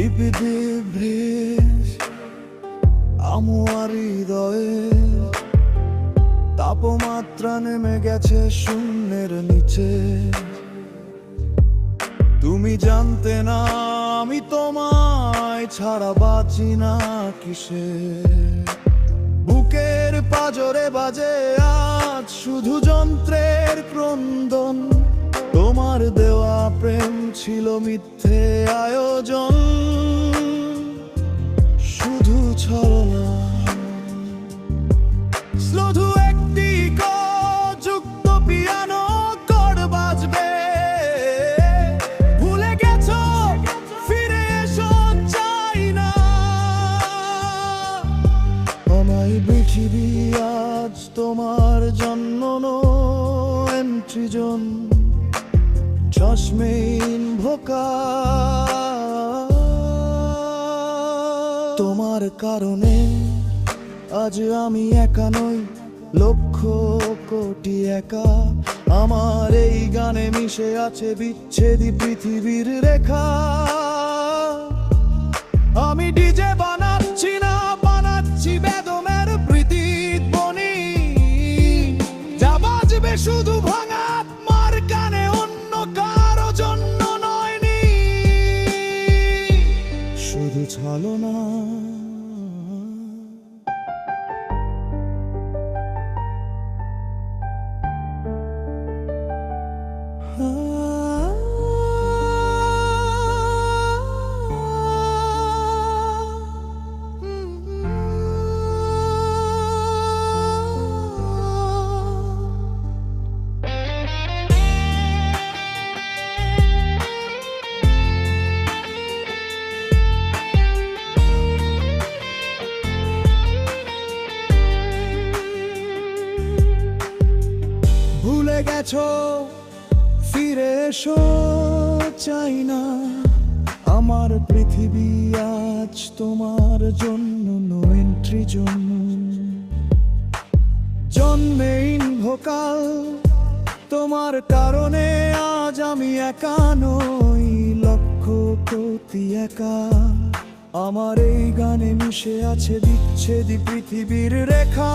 ইবিদে ভেস আমার হৃদয়ে তাপমাত্রা নেমে গেছে শূন্যের নিচে। তুমি জানতে না, আমি তোমায় ছাড়া বাঁচি না কিসে। বুকের পাজরে বাজে আজ শুধু যন্ত্রের ক্রন্দন। প্রেম ছিল মিথ্যে আয়োজন। শুধু ছলনা। শুধু একটি যুক্ত পিয়ানো কর বাজবে। ভুলে গেছো? ফিরে এসো, চাই না। আমায় পৃথিবী আজ তোমার জন্ম এন্ট্রিজন চশমেইন ভোকা। তোমার কারণে আজ আমি একা নই, লক্ষ কোটি একা। আমার এই গানে মিশে আছে বিচ্ছেদি পৃথিবীর রেখা। আমি ডিজে গেছো, ফিরে এসো, চাই না। আমার পৃথিবী আজ তোমার জন্য নো এন্ট্রি জন্য। জন্মেইন ভোকাল তোমার কারণে আজ আমি একা নই লক্ষ কোটি একা। আমার এই গানে মিশে আছে বিচ্ছেদি পৃথিবীর রেখা।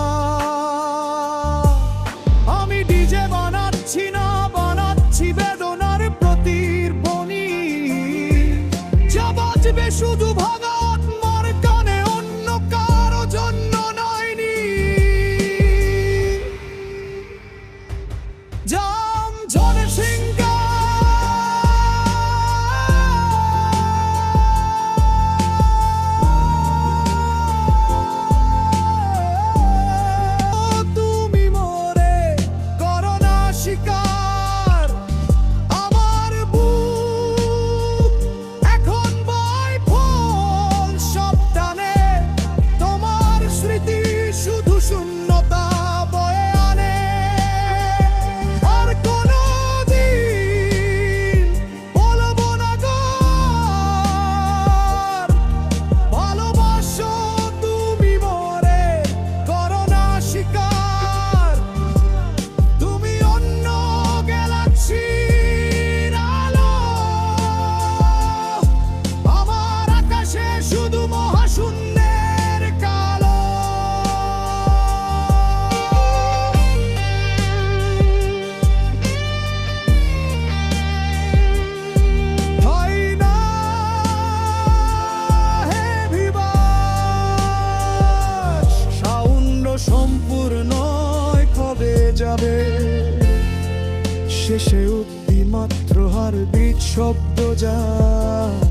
যাবে। শেষে উদ্দিমাত্র হার বীজ শব্দ যায়।